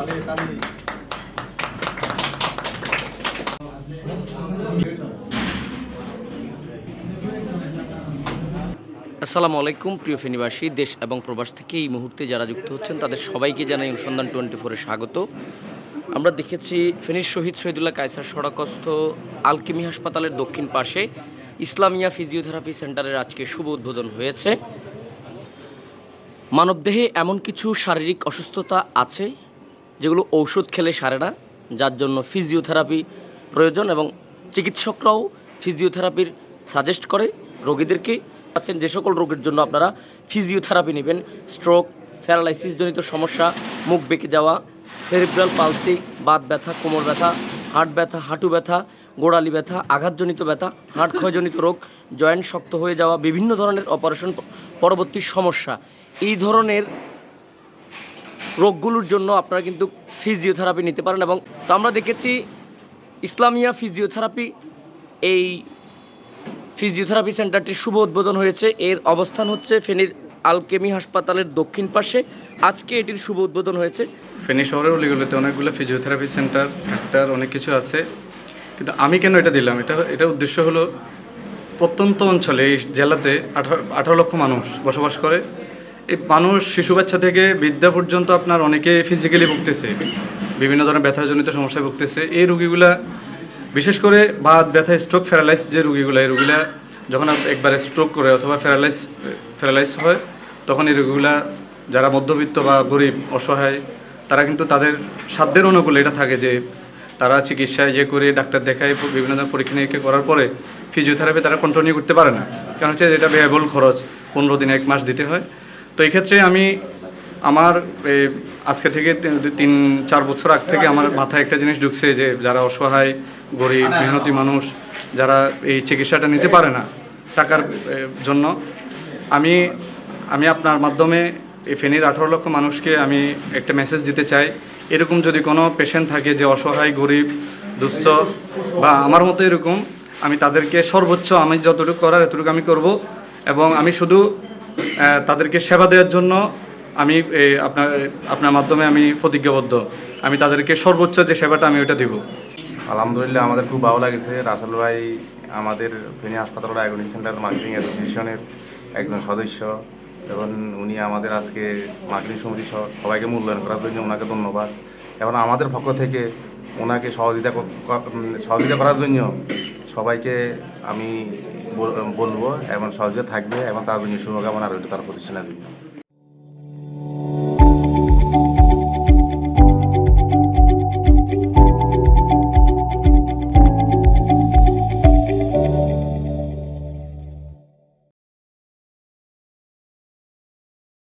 আসসালামু আলাইকুম, প্রিয় ফেনিবাসী, দেশ এবং প্রবাস থেকে এই মুহূর্তে যারা যুক্ত হচ্ছেন, তাদের সবাইকে জানাই অনুসন্ধান টোয়েন্টি ফোরে স্বাগত। আমরা দেখেছি ফেনীর শহীদ শহীদুল্লাহ কায়সার সড়কস্থ আলকিমি হাসপাতালের দক্ষিণ পাশে ইসলামিয়া ফিজিওথেরাপি সেন্টারের আজকে শুভ উদ্বোধন হয়েছে। মানবদেহে এমন কিছু শারীরিক অসুস্থতা আছে? যেগুলো ঔষধ খেলে সারে না, যার জন্য ফিজিওথেরাপি প্রয়োজন এবং চিকিৎসকরাও ফিজিওথেরাপির সাজেস্ট করে রোগীদেরকে। পাচ্ছেন যে সকল রোগের জন্য আপনারা ফিজিওথেরাপি নেবেন স্ট্রোক প্যারালাইসিস জনিত সমস্যা, মুখ বেঁকে যাওয়া সেরিব্রাল পালসি বাত ব্যথা, কোমর ব্যথা হাট ব্যথা, হাঁটু ব্যথা, গোড়ালি ব্যথা, আঘাতজনিত ব্যথা হাড় ক্ষয়জনিত রোগ, জয়েন্ট শক্ত হয়ে যাওয়া, বিভিন্ন ধরনের অপারেশন পরবর্তী সমস্যা। এই ধরনের রোগগুলোর জন্য আপনারা কিন্তু ফিজিওথেরাপি নিতে পারেন এবং তো আমরা দেখেছি ইসলামিয়া ফিজিওথেরাপি এই ফিজিওথেরাপি সেন্টারটির শুভ উদ্বোধন হয়েছে। এর অবস্থান হচ্ছে ফেনীর আলকেমি হাসপাতালের দক্ষিণ পাশে। আজকে এটির শুভ উদ্বোধন হয়েছে। ফেনী শহরের অলিগুলোতে অনেকগুলো ফিজিওথেরাপি সেন্টার ডাক্তার, অনেক কিছু আছে। কিন্তু আমি কেন এটা দিলাম? এটা এটার উদ্দেশ্য হলো প্রত্যন্ত অঞ্চলে, এই জেলাতে আঠারো লক্ষ মানুষ বসবাস করে। এই মানুষ শিশু বাচ্চা থেকে বিদ্যা পর্যন্ত আপনার অনেকে ফিজিক্যালি ভুগতেছে। বিভিন্ন ধরনের ব্যথাজনিত সমস্যায় ভুগতেছে। এই রুগীগুলা, বিশেষ করে বাত, ব্যথা স্ট্রোক প্যারালাইজ যে রুগীগুলো, এই রুগীরা যখন একবারে স্ট্রোক করে অথবা প্যারালাইজ প্যারালাইজ হয়, তখন এই রুগীগুলা যারা মধ্যবিত্ত বা গরিব, অসহায়, তারা কিন্তু তাদের সাধ্যের অনুকূলে এটা থাকে যে তারা চিকিৎসায় যে করে, ডাক্তার দেখায় বিভিন্ন ধরনের পরীক্ষা নিরীক্ষা করার পরে ফিজিওথেরাপি তারা কন্টিনিউ করতে পারে না। কারণ হচ্ছে এটা ব্যয়বহুল খরচ, পনেরো দিন, এক মাস দিতে হয়। তো এই ক্ষেত্রে আমি আমার আজকে থেকে তিন- চার বছর আগ থেকে আমার মাথায় একটা জিনিস ঢুকছে যে যারা অসহায়, গরিব, মেহনতি মানুষ যারা এই চিকিৎসাটা নিতে পারে না টাকার জন্য, আমি আমি আপনার মাধ্যমে এই ফেনীর আঠারো লক্ষ মানুষকে আমি একটা মেসেজ দিতে চাই। এরকম যদি কোনো পেশেন্ট থাকে যে অসহায়, গরিব, দুস্থ বা আমার মতো এরকম, আমি তাদেরকে সর্বোচ্চ আমি যতটুকু করার এতটুকু আমি করব এবং আমি শুধু তাদেরকে সেবা দেওয়ার জন্য আমি আপনার আপনার মাধ্যমে আমি প্রতিজ্ঞাবদ্ধ। আমি তাদেরকে সর্বোচ্চ যে সেবাটা আমি ওইটা দিব। আলহামদুলিল্লাহ, আমাদের খুব ভালো লাগছে। রাসেল ভাই আমাদের ফেনী হাসপাতাল ডায়াগনিক সেন্টার মার্কেটিং অ্যাসোসিয়েশনের একজন সদস্য এবং উনি আমাদের আজকে মার্কেটিং সমিতি সবাইকে মূল্যায়ন করার জন্য ওনাকে ধন্যবাদ। এবং আমাদের পক্ষ থেকে ওনাকে সহযোগিতা সহযোগিতা করার জন্য সবাইকে আমি বল- বলব এবং সহজে থাকবে এবং তার শুভকামনা রইল তার প্রতিষ্ঠানের জন্য।